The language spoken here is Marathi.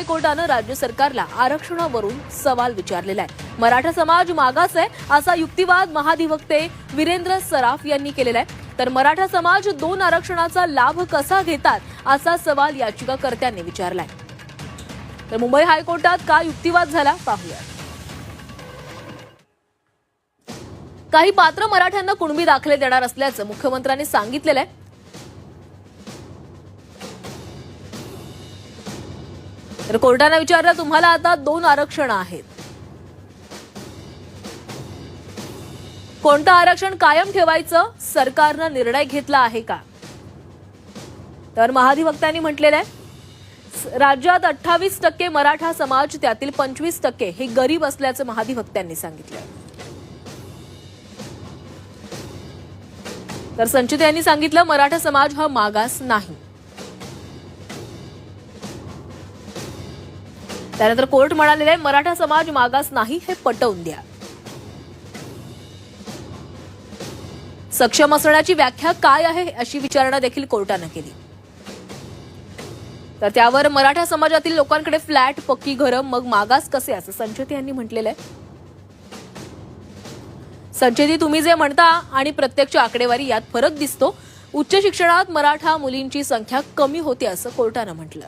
हायकोर्टानं राज्य सरकारला आरक्षणावरून सवाल विचारलेला आहे. मराठा समाज मागास आहे असा युक्तिवाद महाधिवक्ते वीरेंद्र सराफ यांनी केलेला आहे. तर मराठा समाज दोन आरक्षणाचा लाभ कसा घेतात असा सवाल याचिकाकर्त्यांनी विचारलाय. तर मुंबई हायकोर्टात काय युक्तिवाद झाला पाहूया. काही पात्र मराठ्यांना कुणबी दाखले देणार असल्याचं मुख्यमंत्र्यांनी सांगितलेलं आहे. तर कोर्टानं विचारलं तुम्हाला आता दोन आरक्षण आहेत. कोणतं आरक्षण कायम ठेवायचं? सरकारनं निर्णय घेतला आहे का? तर महाधिवक्त्यांनी म्हटलेलं आहे राज्यात अठ्ठावीस टक्के मराठा समाज त्यातील पंचवीस टक्के हे गरीब असल्याचं महाधिवक्त्यांनी सांगितलं तर संचित यांनी सांगितलं मराठा समाज हा मागास नाही. त्यानंतर कोर्ट म्हणालेले आहे, मराठा समाज मागास नाही हे पटवून द्या. सक्षम असण्याची व्याख्या काय आहे अशी विचारणा देखील कोर्टानं केली. तर त्यावर मराठा समाजातील लोकांकडे फ्लॅट पक्की घरं मग मागास कसे? असं संचेती यांनी म्हटलेलं आहे. संचेती तुम्ही जे म्हणता आणि प्रत्यक्ष आकडेवारी यात फरक दिसतो उच्च शिक्षणात मराठा मुलींची संख्या कमी होते असं कोर्टानं म्हटलं.